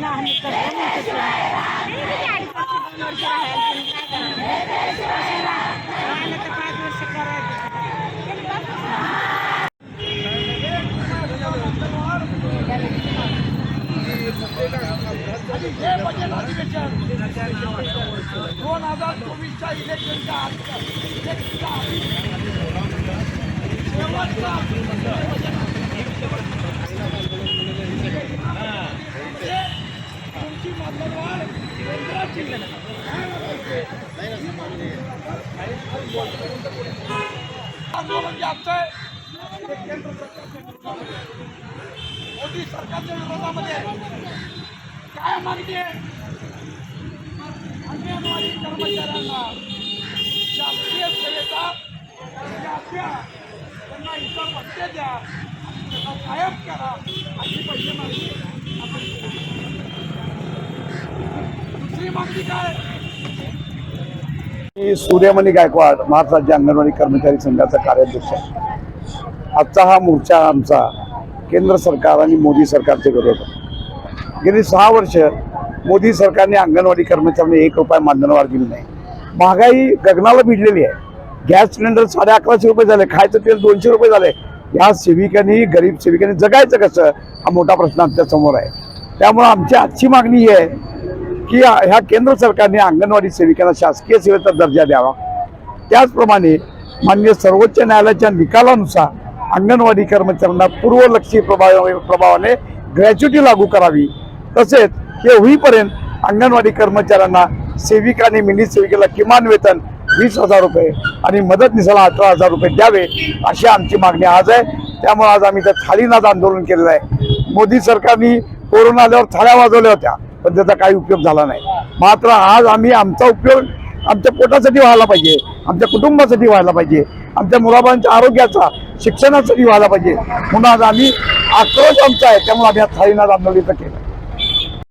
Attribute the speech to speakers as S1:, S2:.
S1: ना हम कर दोन वर्ष राहायला दोन हज़ार चोवीसच्या इलेक्शनच्या आंदोलन जे आमचं आहे ते केंद्र सरकारच्या मोदी सरकारच्या विरोधामध्ये काय मागणी आहे अंगणवाडी कर्मचाऱ्यांना शासकीय सेवेचा दर्जा द्या त्यांना इतर पत्ते द्या त्यांना कायम करा अशी पहिली मागणी आपण दुसरी मागणी काय?
S2: मी सूर्यमणी गायकवाड महाराष्ट्र राज्य अंगणवाडी कर्मचारी संघाचा कार्याध्यक्ष आजचा हा मोर्चा आमचा केंद्र सरकार आणि मोदी सरकारचे विरोधात गेली सहा वर्ष मोदी सरकारने अंगणवाडी कर्मचाऱ्यांनी एक रुपया मानधनवार दिली नाही. महागाई गगनाला भिडलेली आहे. गॅस सिलेंडर साडे अकराशे रुपये झाले खायचं तेल दोनशे रुपये झाले. या सेविकांनी गरीब सेविकांनी जगायचं कसं? हा मोठा प्रश्न आमच्यासमोर आहे. त्यामुळे आमची आजची मागणी ही आहे की ह्या केंद्र सरकारने अंगणवाडी सेविकांना शासकीय सेवेचा दर्जा द्यावा. त्याचप्रमाणे मान्य सर्वोच्च न्यायालयाच्या निकालानुसार अंगणवाडी कर्मचाऱ्यांना पूर्वलक्षी प्रभाव प्रभावाने ग्रॅच्युटी लागू करावी. तसेच हे होईपर्यंत अंगणवाडी कर्मचाऱ्यांना सेविका आणि मिनी सेविकेला किमान वेतन वीस हजार रुपये आणि मदतनीसाला अठरा हजार रुपये द्यावे अशी आमची मागणी आज आहे. त्यामुळे आज आम्ही त्या थाळीनाथ आंदोलन केलेलं आहे. मोदी सरकारने कोरोना आल्यावर थाळ्या वाजवल्या होत्या. पण त्याचा काही उपयोग झाला नाही. मात्र आज आम्ही आमचा उपयोग आमच्या पोटासाठी व्हायला पाहिजे आमच्या कुटुंबासाठी व्हायला पाहिजे आमच्या मुलाबांच्या आरोग्याचा शिक्षणासाठी व्हायला पाहिजे. म्हणून आज आम्ही आक्रोश आमचा आहे त्यामुळे आम्ही आज थाळीनाथ आंदोलन केलं.